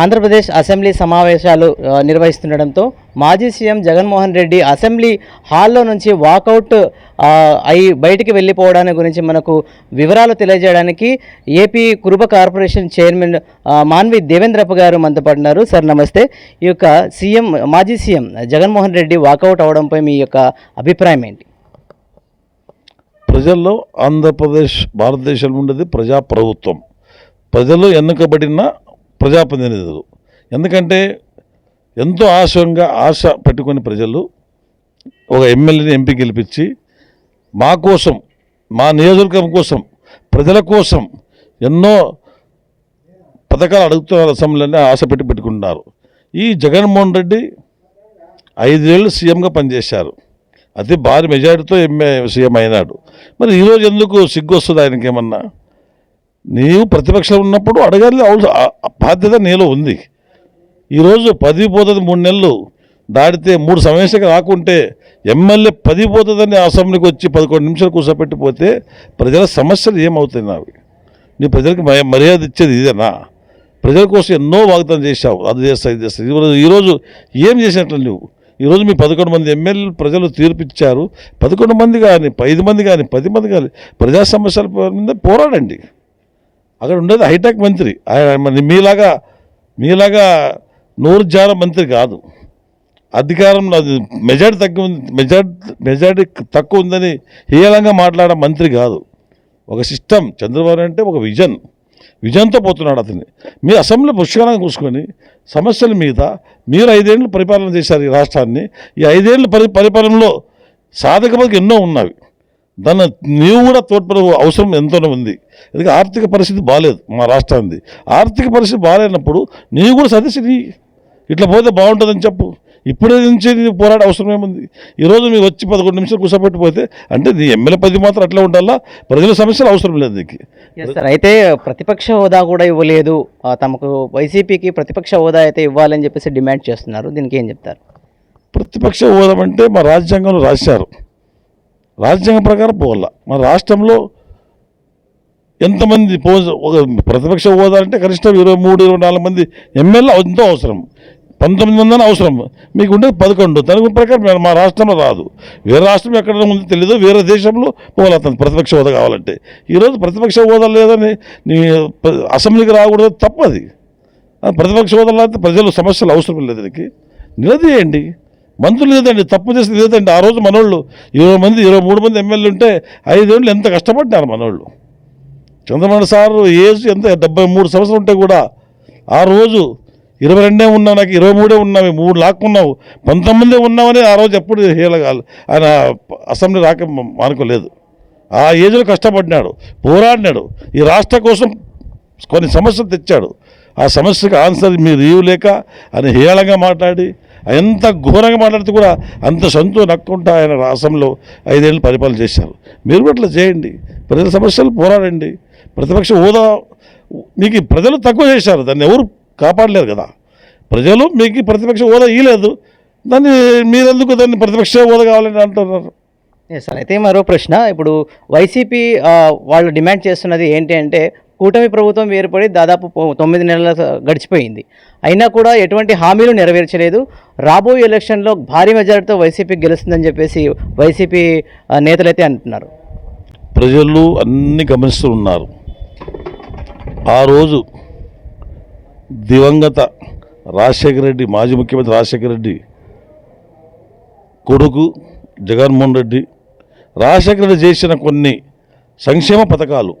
Andhra Pradesh assembly సమావేశాలు నిర్వహిస్తుండడంతో మాజీ CM Jaganmohan Reddy assembly హాల్లో నుంచి వాకౌట్ అయి బయటికి వెళ్ళిపోవడానికి గురించి మనకు వివరాలు తెలియజేయడానికి AP Kuruba corporation chairman Manvi Devendrappa garu మనతో సార్ నమస్తే. ఈ యొక్క సీఎం మాజీ సీఎం జగన్మోహన్ రెడ్డి వాకౌట్ అవడంపై మీ యొక్క అభిప్రాయం ఏంటి? ప్రజల్లో ఆంధ్రప్రదేశ్ భారతదేశంలో ఉండేది ప్రజాప్రభుత్వం. ప్రజలు ఎన్నుకబడిన ప్రజాప్రతినిధులు. ఎందుకంటే ఎంతో ఆశంగా ఆశ పెట్టుకుని ప్రజలు ఒక ఎమ్మెల్యేని ఎంపీ గెలిపించి మా కోసం మా నియోజకవర్గం కోసం ప్రజల కోసం ఎన్నో పథకాలు అడుగుతున్న అసెంబ్లీని ఆశ పెట్టి పెట్టుకుంటున్నారు. ఈ జగన్మోహన్ రెడ్డి ఐదేళ్ళు సీఎంగా పనిచేశారు. అతి భారీ మెజారిటీతో ఎంఏ సీఎం అయినాడు. మరి ఈరోజు ఎందుకు సిగ్గు వస్తుంది ఆయనకి ఏమన్నా నీవు ప్రతిపక్షం ఉన్నప్పుడు అడగాలి బాధ్యత నీలో ఉంది. ఈరోజు పది పోతుంది మూడు నెలలు దాటితే మూడు సమావేశాలు రాకుంటే ఎమ్మెల్యే పది పోతుందని అసెంబ్లీకి వచ్చి పదకొండు నిమిషాలు కూర్చోపెట్టిపోతే ప్రజల సమస్యలు ఏమవుతాయి నావి నీ ప్రజలకు మర్యాద ఇచ్చేది ఇదేనా? ప్రజల కోసం ఎన్నో వాగ్దానం చేశావు అది చేస్తా ఇది చేస్తా. ఈరోజు ఈరోజు ఏం చేసినట్లు నువ్వు ఈరోజు మీ పదకొండు మంది ఎమ్మెల్యేలు ప్రజలు తీర్పిచ్చారు పదకొండు మంది కానీ ఐదు మంది కానీ పది మంది కానీ ప్రజా సమస్యల మీద పోరాడండి. అక్కడ ఉండేది హైటెక్ మంత్రి. ఆయన మీలాగా మీలాగా నూరు జార మంత్రి కాదు. అధికారంలో అది మెజార్టీ తక్కువ ఉంది మెజార్టీ తక్కువ ఉందని హేళంగా మాట్లాడే మంత్రి కాదు. ఒక సిస్టమ్ చంద్రబాబు అంటే ఒక విజన్. విజన్తో పోతున్నాడు అతన్ని. మీరు అసెంబ్లీ పుష్కలంగా కూసుకొని సమస్యల మీద మీరు ఐదేళ్ళు పరిపాలన చేశారు ఈ రాష్ట్రాన్ని. ఈ ఐదేళ్ళు పరి పరిపాలనలో సాధక ఎన్నో ఉన్నవి. దాన్ని నీవు కూడా తోడ్పడే అవసరం ఎంతోనే ఉంది. ఎందుకంటే ఆర్థిక పరిస్థితి బాగాలేదు మా రాష్ట్రానికి. ఆర్థిక పరిస్థితి బాగాలేనప్పుడు నీవు కూడా సదస్సు ఇట్లా పోతే బాగుంటుందని చెప్పు. ఇప్పుడే నుంచి నీవు పోరాడే అవసరం ఏముంది? ఈరోజు మీరు వచ్చి పదకొండు నిమిషాలు కూర్చోబెట్టిపోతే అంటే నీ ఎమ్మెల్యే పది మాత్రం అట్లా ఉండాలా? ప్రజల సమస్యలు అవసరం లేదు నీకు. ఎస్ సార్ అయితే ప్రతిపక్ష హోదా కూడా ఇవ్వలేదు. తమకు వైసీపీకి ప్రతిపక్ష హోదా అయితే ఇవ్వాలని చెప్పేసి డిమాండ్ చేస్తున్నారు. దీనికి ఏం చెప్తారు? ప్రతిపక్ష హోదా అంటే మా రాజ్యాంగంలో రాశారు. రాజ్యాంగం ప్రకారం పోవాల. మన రాష్ట్రంలో ఎంతమంది పో ఒక ప్రతిపక్ష హోదా అంటే కనిష్టం ఇరవై మూడు ఇరవై నాలుగు మంది ఎమ్మెల్యే ఎంతో అవసరం. పంతొమ్మిది మంది అని అవసరం. మీకు ఉండేది పదకొండు. దాని ప్రకారం మా రాష్ట్రంలో రాదు. వేరే రాష్ట్రం ఎక్కడ ఉందో తెలియదు వేరే దేశంలో పోవాలి అతను ప్రతిపక్ష హోదా కావాలంటే. ఈరోజు ప్రతిపక్ష హోదా లేదని నీ అసెంబ్లీకి రాకూడదు తప్పది. ప్రతిపక్ష హోదా లేకపోతే ప్రజలు సమస్యలు అవసరం లేదు దీనికి. నిలదీయండి. మంత్రులు లేదండి తప్పు చేసి లేదండి. ఆ రోజు మనోళ్ళు ఇరవై మంది ఇరవై మూడు మంది ఎమ్మెల్యేలు ఉంటే ఐదేళ్ళు ఎంత కష్టపడ్డారు మనోళ్ళు. చంద్రబాబు సార్ ఏజ్ ఎంత? డెబ్బై మూడు సంవత్సరాలు ఉంటే కూడా ఆ రోజు ఇరవై రెండే ఉన్నావు నాకు ఇరవై మూడే ఉన్నావు మూడు లాక్కున్నావు. పంతొమ్మిదే ఉన్నామని ఆ రోజు ఎప్పుడు హేళగాలి ఆయన అసెంబ్లీ రాక మానుకోలేదు. ఆ ఏజ్లో కష్టపడినాడు పోరాడినాడు. ఈ రాష్ట్ర కోసం కొన్ని సమస్యలు తెచ్చాడు. ఆ సమస్యకు ఆన్సర్ మీరు ఇవ్వలేక అని హేళంగా మాట్లాడి ఎంత ఘోరంగా మాట్లాడితే కూడా అంత సంతో నక్కుంటా ఆయన అసెంబ్లీలో ఐదేళ్ళు పరిపాలన చేశారు. మీరు కూడా అట్లా చేయండి. ప్రజల సమస్యలు పోరాడండి. ప్రతిపక్ష హోదా మీకు ప్రజలు తక్కువ చేశారు. దాన్ని ఎవరు కాపాడలేరు కదా. ప్రజలు మీకు ప్రతిపక్ష హోదా ఇవ్వలేదు దాన్ని మీరెందుకు దాన్ని ప్రతిపక్ష హోదా కావాలని అంటున్నారు? సార్ అయితే మరో ప్రశ్న. ఇప్పుడు వైసీపీ వాళ్ళు డిమాండ్ చేస్తున్నది ఏంటి అంటే కూటమి ప్రభుత్వం ఏర్పడి దాదాపు తొమ్మిది నెలల గడిచిపోయింది. అయినా కూడా ఎటువంటి హామీలు నెరవేర్చలేదు. రాబోయే ఎలక్షన్లో భారీ మెజారిటీతో వైసీపీ గెలుస్తుందని చెప్పేసి వైసీపీ ఆ, నేతలైతే అంటున్నారు. ప్రజలు అన్ని గమనిస్తూ ఉన్నారు. ఆ రోజు దివంగత రాజశేఖర రెడ్డి మాజీ ముఖ్యమంత్రి రాజశేఖర రెడ్డి కొడుకు జగన్మోహన్ రెడ్డి రాజశేఖర రెడ్డి చేసిన కొన్ని సంక్షేమ పథకాలు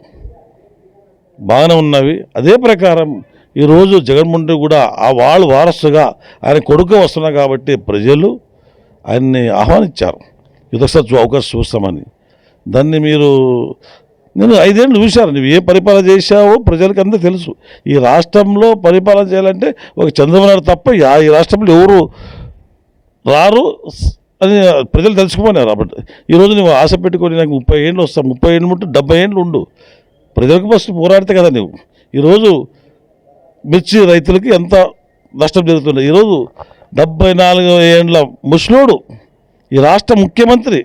బాగానే ఉన్నవి. అదే ప్రకారం ఈరోజు జగన్మోహన్ రెడ్డి కూడా ఆ వాళ్ళు వారసుగా ఆయన కొడుకు వస్తున్నారు కాబట్టి ప్రజలు ఆయన్ని ఆహ్వానించారు. ఇదొకసారి అవకాశం చూస్తామని. దాన్ని మీరు నేను ఐదేళ్ళు చూశాను. నువ్వు ఏ పరిపాలన చేశావో ప్రజలకు అంతా తెలుసు. ఈ రాష్ట్రంలో పరిపాలన చేయాలంటే ఒక చంద్రబాబు తప్ప ఈ రాష్ట్రంలో ఎవరు రారు అని ప్రజలు తెలుసుకుపోయినారు కాబట్టి ఈరోజు నువ్వు ఆశ పెట్టుకొని నాకు ముప్పై ఏళ్ళు వస్తావు. ముప్పై ఏళ్ళు ఉంటే డెబ్బై ఏళ్ళు ఉండు. ప్రజలకు ఫస్ట్ పోరాడితే కదా నువ్వు ఈరోజు మిర్చి రైతులకి ఎంత నష్టం జరుగుతుంది. ఈరోజు డెబ్బై నాలుగు ఏండ్ల ముసలోడు ఈ రాష్ట్ర ముఖ్యమంత్రి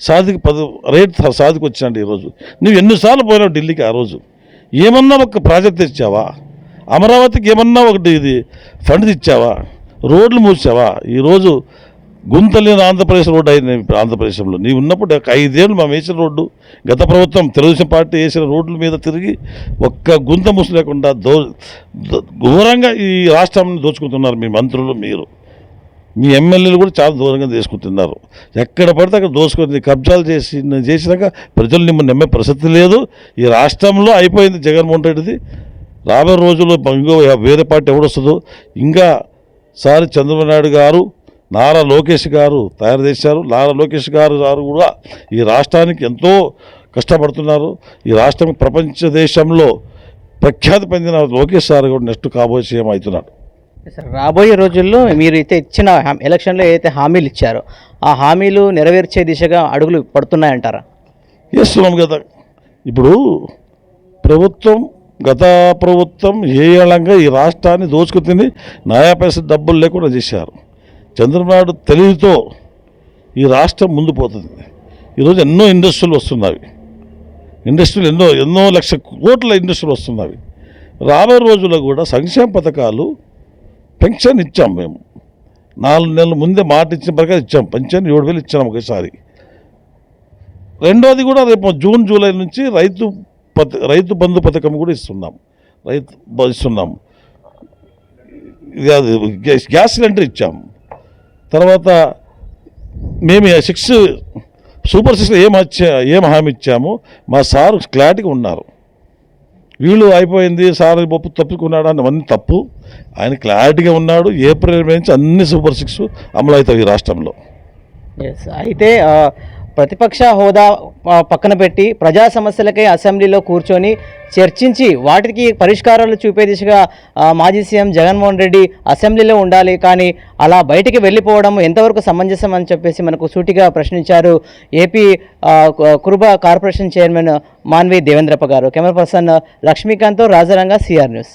సాధికి పది రేట్ సాధికి వచ్చాడు ఈరోజు. నువ్వు ఎన్నిసార్లు పోయినావు ఢిల్లీకి ఆ రోజు? ఏమన్నా ఒక ప్రాజెక్ట్ తెచ్చావా? అమరావతికి ఏమన్నా ఒకటి ఇది ఫండ్ ఇచ్చావా? రోడ్లు మూసావా? ఈరోజు గుంతలేని ఆంధ్రప్రదేశ్ రోడ్డు అయింది ఆంధ్రప్రదేశ్లో. నీవు ఉన్నప్పుడు ఒక ఐదేళ్ళు మేము వేసిన రోడ్డు గత ప్రభుత్వం తెలుగుదేశం పార్టీ వేసిన రోడ్ల మీద తిరిగి ఒక్క గుంత ముసు లేకుండా దో ఘోరంగా ఈ రాష్ట్రాన్ని దోచుకుంటున్నారు మీ మంత్రులు మీరు. మీ ఎమ్మెల్యేలు కూడా చాలా దూరంగా తీసుకుంటున్నారు ఎక్కడ పడితే అక్కడ దోసుకొని కబ్జాలు చేసి చేసినాక ప్రజలు మిమ్మల్ని నమ్మే ప్రసక్తి లేదు. ఈ రాష్ట్రంలో అయిపోయింది జగన్మోహన్ రెడ్డిది. రాబోయే రోజుల్లో ఇంకో వేరే పార్టీ ఎవడొస్తుందో ఇంకా సారి చంద్రబాబు నాయుడు గారు నారా లోకేష్ గారు తయారు చేశారు. నారా లోకేష్ గారు గారు కూడా ఈ రాష్ట్రానికి ఎంతో కష్టపడుతున్నారు. ఈ రాష్ట్రం ప్రపంచ దేశంలో ప్రఖ్యాతి పొందిన లోకేష్ సార్ కూడా నెక్స్ట్ కాబోయే సీఎం అవుతున్నాడు. రాబోయే రోజుల్లో మీరు అయితే ఇచ్చిన ఎలక్షన్లో ఏదైతే హామీలు ఇచ్చారో ఆ హామీలు నెరవేర్చే దిశగా అడుగులు పడుతున్నాయంటారా? చేస్తున్నాం కదా ఇప్పుడు ప్రభుత్వం గత ప్రభుత్వం ఏళంగా ఈ రాష్ట్రాన్ని దోచుకుని నయా పైస డబ్బులు లేకుండా చేశారు. చంద్రబాబు తెలివితో ఈ రాష్ట్రం ముందు పోతుంది. ఈరోజు ఎన్నో ఇండస్ట్రీలు వస్తున్నాయి. ఇండస్ట్రీలు ఎన్నో ఎన్నో లక్ష కోట్ల ఇండస్ట్రీలు వస్తున్నాయి. రాబోయే రోజుల్లో కూడా సంక్షేమ పథకాలు పెన్షన్ ఇచ్చాం మేము. నాలుగు నెలల ముందే మాట ఇచ్చిన ప్రకారం ఇచ్చాం. పెన్షన్ ఏడు వేలు ఇచ్చాం ఒకసారి. రెండోది కూడా రేపు జూన్ జూలై నుంచి రైతు పథ రైతు బంధు పథకం కూడా ఇస్తున్నాం. రైతు ఇస్తున్నాం. గ్యాస్- సిలిండర్ ఇచ్చాము తర్వాత మేము సిక్స్ సూపర్ సిక్స్ ఏం వచ్చా ఏం హామీ ఇచ్చాము? మా సార్ క్లారిటీగా ఉన్నారు. వీళ్ళు అయిపోయింది సార్ పప్పు తప్పుకున్నాడు అని అవన్నీ తప్పు. ఆయన క్లారిటీగా ఉన్నాడు. ఏప్రిల్ నుంచి అన్ని సూపర్ సిక్స్ అమలు అవుతాయి ఈ రాష్ట్రంలో. అయితే ప్రతిపక్ష హోదా పక్కన పెట్టి ప్రజా సమస్యలకై అసెంబ్లీలో కూర్చొని చర్చించి వాటికి పరిష్కారాలు చూపే దిశగా మాజీ సీఎం జగన్మోహన్ రెడ్డి అసెంబ్లీలో ఉండాలి. కానీ అలా బయటికి వెళ్ళిపోవడం ఎంతవరకు సమంజసం అని చెప్పేసి మనకు సూటిగా ప్రశ్నించారు AP Kuruba corporation chairman Manvi Devendrappa garu. Camera person Lakshmikanth Rajaranga CR news.